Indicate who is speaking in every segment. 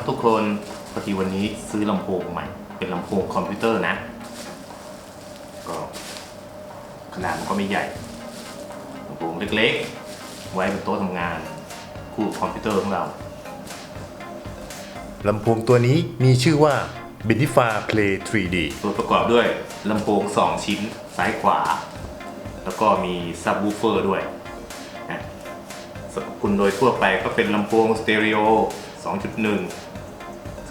Speaker 1: ครับทุกคนพอดีวันนี้ซื้อลำโพงใหม่ เป็นลำโพงคอมพิวเตอร์นะ ก็ขนาดมันก็ไม่ใหญ่ลำโพงเล็กๆ ไว้บนโต๊ะทำงาน คู่คอมพิวเตอร์ของเรา
Speaker 2: ลำโพงตัวนี้มีชื่อว่า b e n i f a Play 3D
Speaker 1: ตัวประกอบด้วยลำโพง 2 ชิ้นซ้ายขวา แล้วก็มีซับวูเฟอร์ด้วยนะสรรพคุณโดยทั่วไปก็เป็นลำโพงสเตอริโอ2.1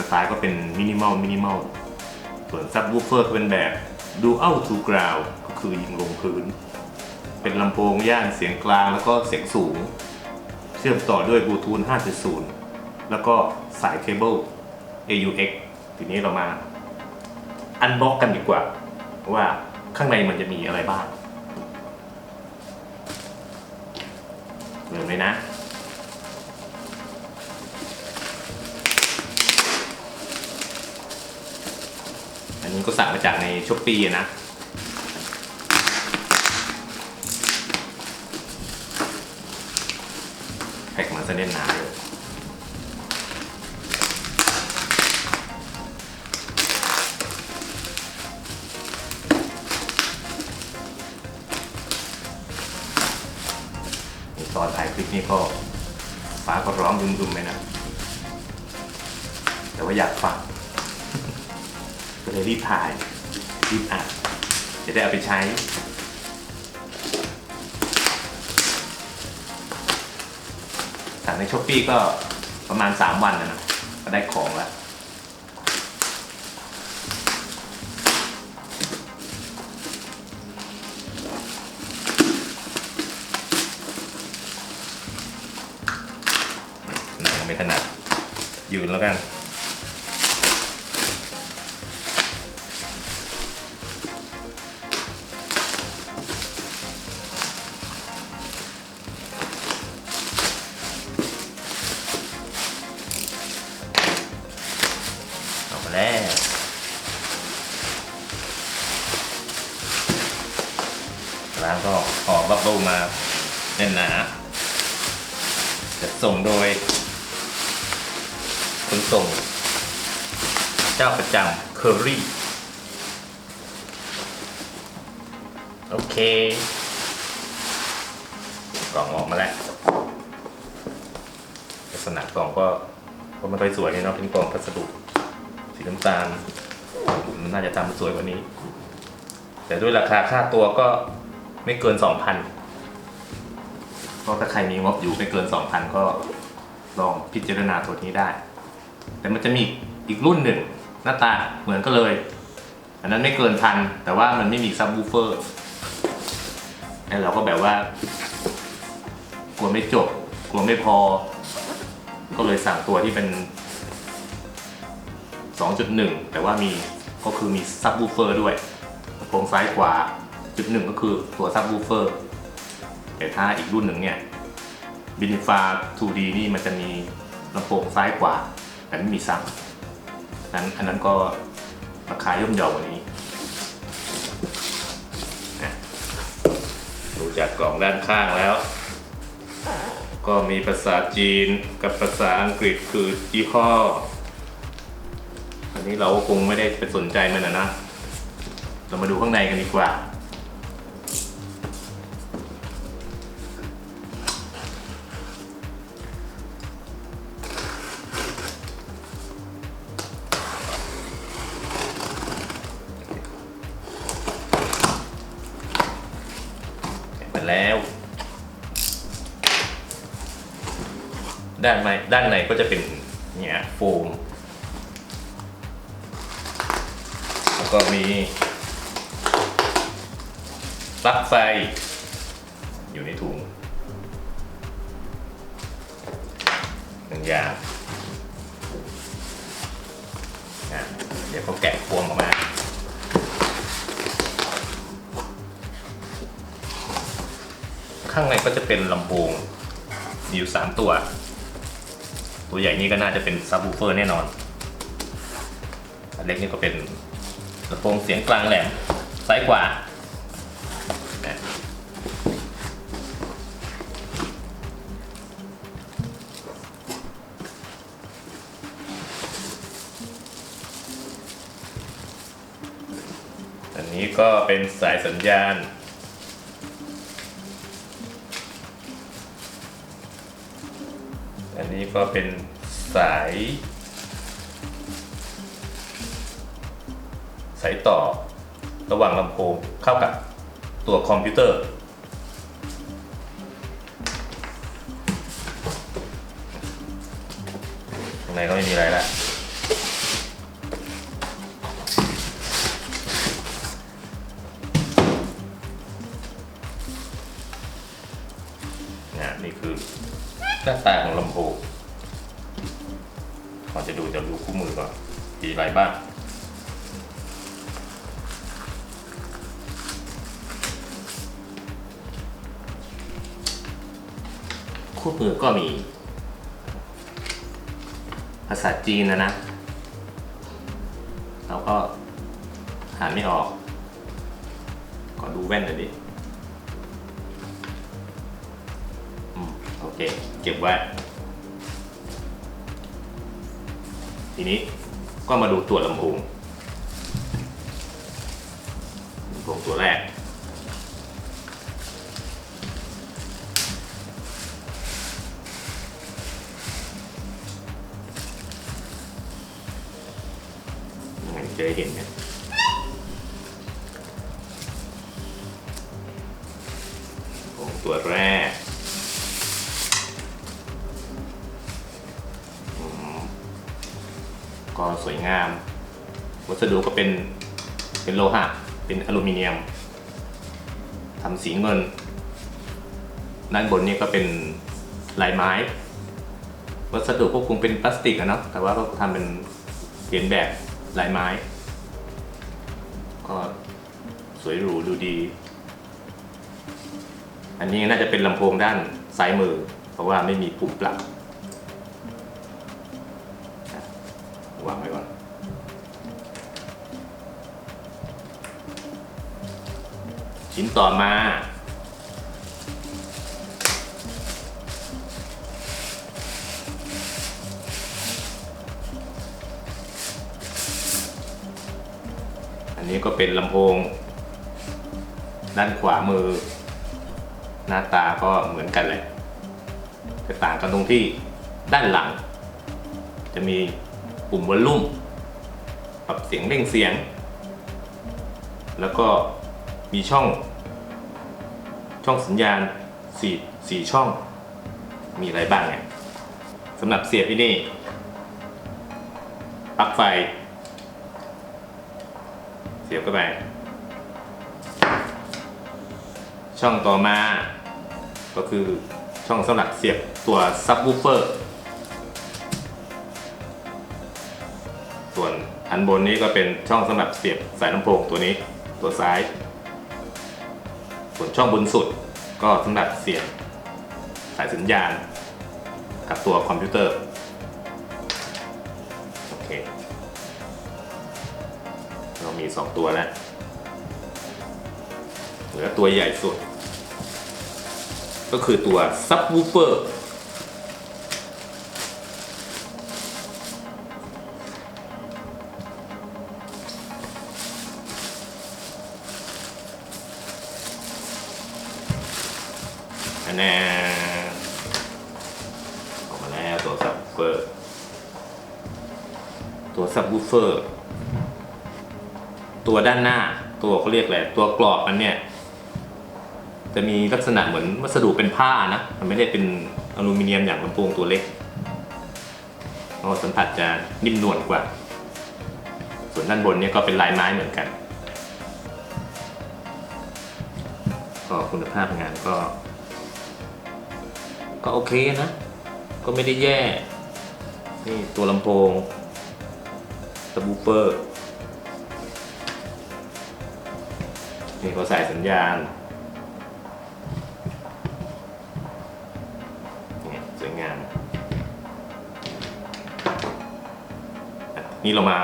Speaker 1: สไตล์ก็เป็นมินิมอลมินิมอลส่วนซับวูเฟอร์ก็เป็นแบบ Dual to Ground ก็คือยิงลงพื้น เป็นลำโพงย่านเสียงกลางแล้วก็เสียงสูง เชื่อมต่อด้วยบลูทูธ5.0 แล้วก็สายเคเบิล AUX ทีนี้เรามาอันบ็อกกันดีกว่า ว่าข้างในมันจะมีอะไรบ้างเริ่มเลยนะ ก็สั่งมาจากในช้อปปี้นะแพ็กมาซะแน่นหนาเลยตอนถ่ายคลิปนี้ก็ฟ้าก็ร้องรุมๆไปนะ แต่ว่าอยากฟัง เลยรีบถ่ายรีบอัดจะได้เอาไปใช้ สั่งในช้อปปี้ก็ประมาณ 3 วันนะนะก็ได้ของแล้วนั่งไม่ถนัดยืนแล้วกันานก็ห่อบับเบิ้ลมาแน่นหนาจะส่งโดยขนส่ง เจ้าประจำเคอรี่ โอเค กล่องออกมาแล้ว ลักษณะกล่องก็ก็ไม่ค่อยสวยเนาะเป็นกล่องพัสดุสีน้ำตาลน่าจะทำสวยกว่านี้ แต่ด้วยราคาค่าตัวก็ ไม่เกิน2,000ก็ถ้าใครมีงบอยู่ไม่เกิน2,000ก็ลองพิจารณาตัวนี้ได้ แต่มันจะมีอีกรุ่นหนึ่งหน้าตาเหมือนกันเลย อันนั้นไม่เกินพันแต่ว่ามันไม่มีซับวูเฟอร์แล้วเราก็แบบว่ากลัวไม่จบกลัวไม่พอ ก็เลยสั่งตัวที่เป็น 2.1 แต่ว่ามีก็คือมีซับวูเฟอร์ด้วยลำโพงซ้ายขวา จุดหนึ่งก็คือตัวซับวูเฟอร์แต่ถ้าอีกรุ่นหนึ่งเนี่ยบินฟา 2D นี่มันจะมีลำโพงซ้ายขวาแต่ไม่มีซับนั้นอันนั้นก็ราคาย่อมเยาวกว่านี้นะดูจากกล่องด้านข้างแล้ว ก็มีภาษาจีนกับภาษาอังกฤษคือยี่ห้อ อันนี้เราก็คงไม่ได้ไปสนใจมันนะนะ เรามาดูข้างในกันดีกว่า ด้านในด้านในก็จะเป็นเนี่ยโฟมแล้วก็มีปลั๊กไฟอยู่ในถุงหนึ่งอย่างอะเดี๋ยวเขาแกะพวงออกมา ข้างในก็จะเป็นลำโพงมีอยู่ 3 ตัว ตัวใหญ่นี่ก็น่าจะเป็นซับวูเฟอร์แน่นอนอันเล็กนี่ก็เป็นกระโปรงเสียงกลางแหลมซ้ายกว่าอันนี้ก็เป็นสายสัญญาณ ก็เป็นสาย สายต่อระหว่างลำโพงเข้ากับตัวคอมพิวเตอร์ข้างในก็ไม่มีอะไรละนี่คือหน้าตาของลำโพง มีอะไรบ้าง คู่มือก็มี ภาษาจีนนะนะ เราก็อ่านไม่ออกก็ดูแว่นหน่อยดิอืมโอเค เก็บไว้ทีนี้ ก็มาดูตัวลำโพงลำโพงตัวแรกยังไงจะได้เห็นเนี่ยของตัวแรก ก็สวยงาม วัสดุก็เป็นเป็นโลหะ เป็นอลูมิเนียมทำสีเงิน ด้านบนนี่ก็เป็นลายไม้ วัสดุก็คงเป็นพลาสติกอะเนาะแต่ว่าก็ทำเป็นเขียนแบบลายไม้ ก็สวยหรูดูดี อันนี้น่าจะเป็นลำโพงด้านซ้ายมือ เพราะว่าไม่มีปุ่มปรับอะ วางไว้ก่อนชิ้นต่อมา อันนี้ก็เป็นลำโพง ด้านขวามือ หน้าตาก็เหมือนกันเลยแต่ต่างกันตรงที่ด้านหลัง จะมี ปุ่มวอลลุ่มปรับเสียงเร่งเสียง แล้วก็มีช่อง ช่องสัญญาณสี่สี่ช่อง มีอะไรบ้างเนี่ยสำหรับเสียบที่นี่ปลั๊กไฟ เสียบเข้าไป ช่องต่อมา ก็คือช่องสำหรับเสียบตัวซับวูเฟอร์ อันบนนี้ก็เป็นช่องสำหรับเสียบสายลำโพงตัวนี้ตัวซ้าย ส่วนช่องบนสุดก็สำหรับเสียบสายสัญญาณ กับตัวคอมพิวเตอร์โอเคเรามี 2 ตัวแล้วเหลือตัวใหญ่สุด ก็คือตัวซับวูเฟอร์ ตัวซับวูเฟอร์ ตัวด้านหน้าตัวเขาเรียกอะไรตัวกรอบมันเนี่ย จะมีลักษณะเหมือนวัสดุเป็นผ้านะ มันไม่ได้เป็นอลูมิเนียมอย่างลำโพงตัวเล็กเราะว่าสัมผัสจะนิ่มนวลกว่า ส่วนด้านบนเนี่ยก็เป็นลายไม้เหมือนกันก็คุณภาพงานก็ ก็โอเคนะ ก็ไม่ได้แย่ นี่ตัวลำโพง สบูเฟอร์นี่เขาใส่สัญญาณนี่สวยงามนี่เรามา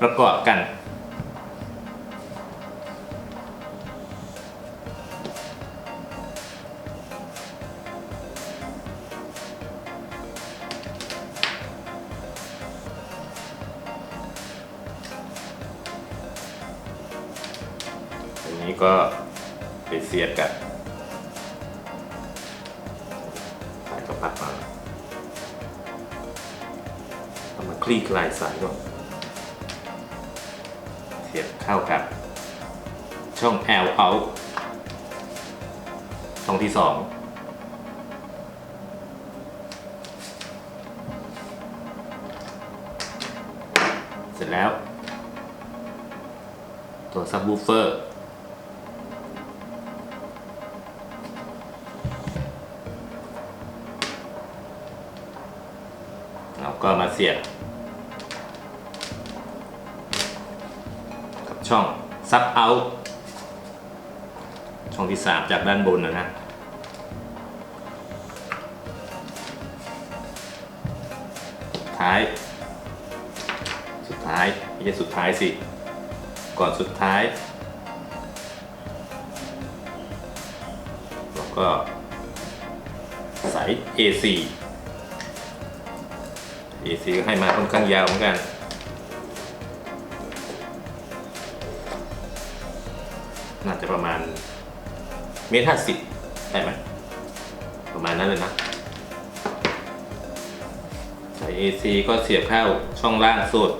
Speaker 1: ประกอบกัน คลี่คลายสายก่อนเสียบเข้ากับ ช่อง L out ช่องที่สองเสร็จแล้ว ตัวซับวูเฟอร์เราก็มาเสียบ ช่องซับเอาช่องที่ 3 จากด้านบนนะนะท้าย สุดท้าย ไม่ใช่สุดท้ายสิ ก่อนสุดท้าย แล้วก็สาย AC AC ก็ให้มาค่อนข้างยาวเหมือนกัน เมตรห้าสิบได้ไหมประมาณนั้นเลยนะสาย AC ก็เสียบเข้าช่องล่างสุด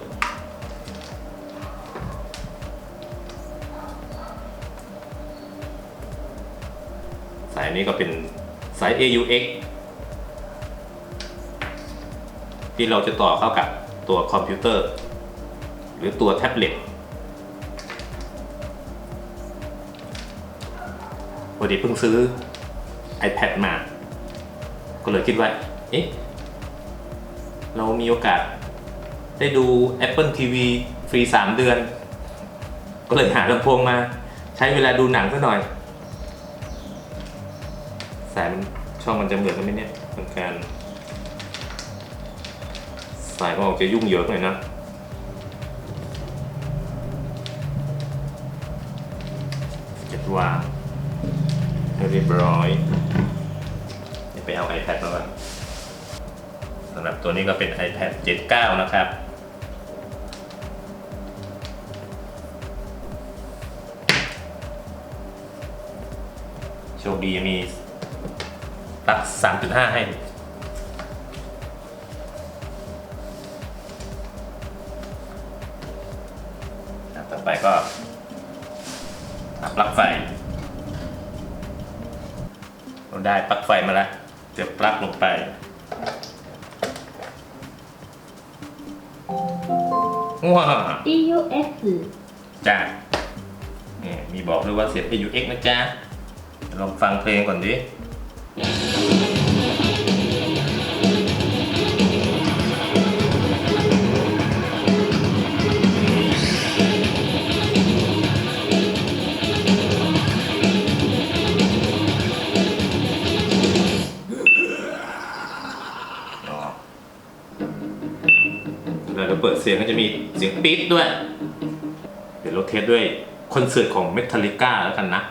Speaker 1: สายนี้ก็เป็นสาย AUX ที่เราจะต่อเข้ากับตัวคอมพิวเตอร์ หรือตัวแท็บเล็ต พอดีเพิ่งซื้อ iPad มา ก็เลยคิดว่า เอ๊ะ เรามีโอกาส ได้ดู Apple TV ฟรี 3 เดือน ก็เลยหาลำโพงมา ใช้เวลาดูหนังสักหน่อยสายมันช่องมันจะเหมือนกันไหมเนี่ยเป็นการสายมันออกจะยุ่งเหยิงหน่อยนะเก็บวาง เรียบร้อยเดี๋ยวไปเอา iPad มาก่อนสำหรับตัวนี้ก็เป็น iPad 7 9 นะครับ โชคดีมีปลั๊ก3.5 ให้ต่อไปก็หาปลั๊กไฟ เรา ได้ปลั๊กไฟมาแล้วเสียบปลั๊กลงไป ว้าว
Speaker 3: DUX
Speaker 1: จ้าเนี่ยมีบอกด้วยว่าเสียบ AUX นะจ๊ะลองฟังเพลงก่อนดิ สียงก็จะมีเสียงปี๊ดด้วย เดี๋ยวเราเทสด้วยคอนเสิร์ตของเมทัลลิก้าแล้วกันนะ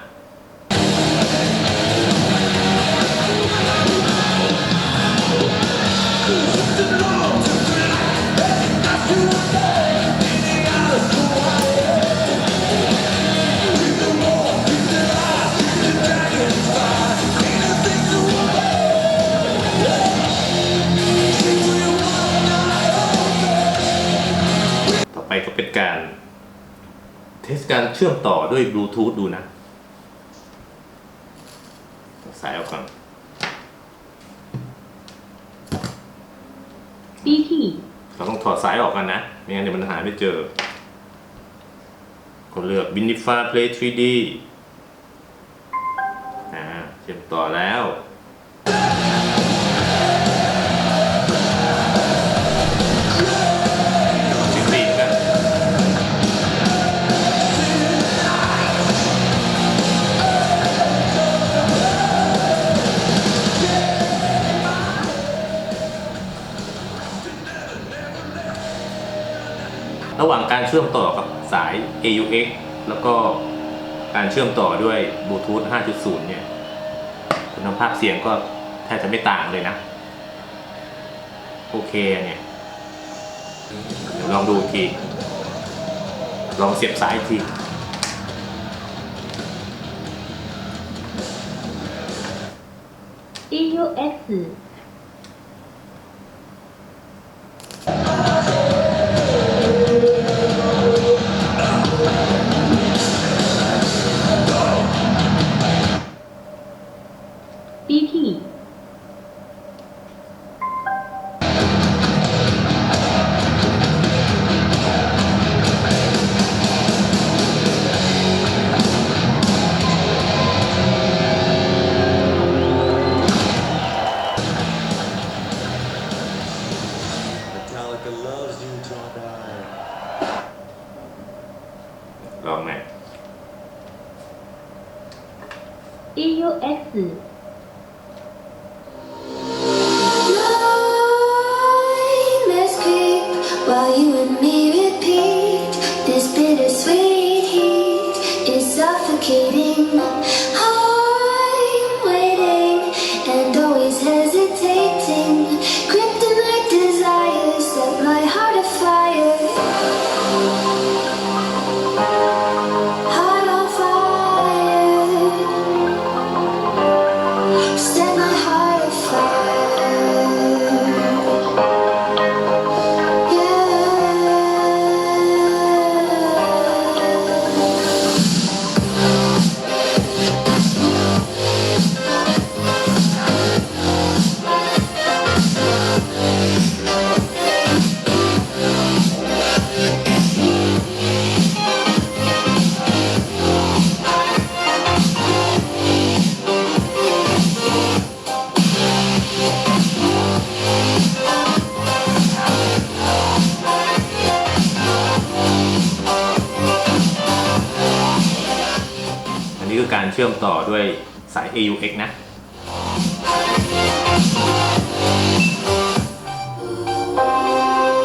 Speaker 1: การเชื่อมต่อด้วยบลูทูธดูนะตัดสายออกก่อน
Speaker 3: BT
Speaker 1: เราต้องถอดสายออกกันนะ ไม่งั้นเดี๋ยวมันหาไม่เจอ ก็เลือก Binify Play 3D อ่าเชื่อมต่อแล้ว เชื่อมต่อกับสาย AUX แล้วก็การเชื่อมต่อด้วยบลูทูธ 5.0 เนี่ย คุณภาพเสียงก็แทบจะไม่ต่างเลยนะ โอเคเนี่ย เดี๋ยวลองดูที ลองเสียบสายที
Speaker 3: EUX
Speaker 1: ชื่อมต่อด้วยสาย AUX นะ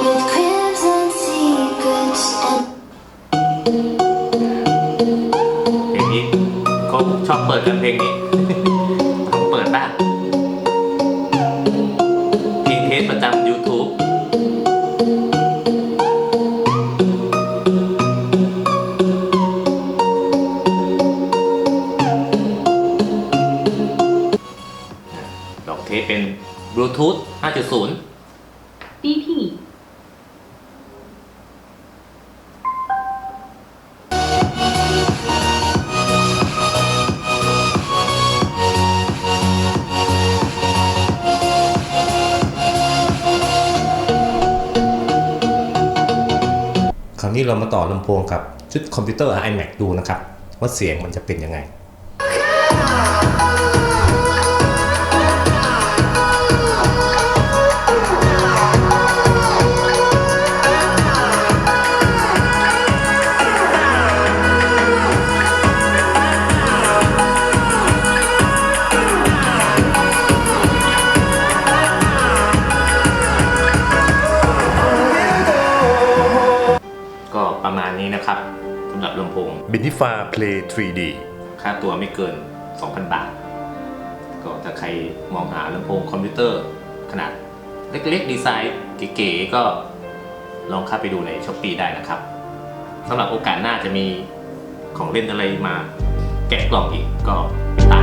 Speaker 4: With crimson secrets and
Speaker 1: เพลงนี้เขาชอบเปิดกันเพลงนี้ บลูทูธ5.0
Speaker 3: BP
Speaker 2: คราวนี้เรามาต่อลำโพงกับชุดคอมพิวเตอร์ iMac ดูนะครับ ว่าเสียงมันจะเป็นยังไง b e n i f a Play 3D
Speaker 1: ค่าตัวไม่เกิน 2,000 บาท ก็ถ้าใครมองหาลำโพงคอมพิวเตอร์ขนาดเล็กๆ ดีไซน์เก๋ๆก็ลองเข้าไปดูในช้อปปีได้นะครับสำหรับโอกาสหน้าจะมีของเล่นอะไรมาแกะกล่องอีกก็ต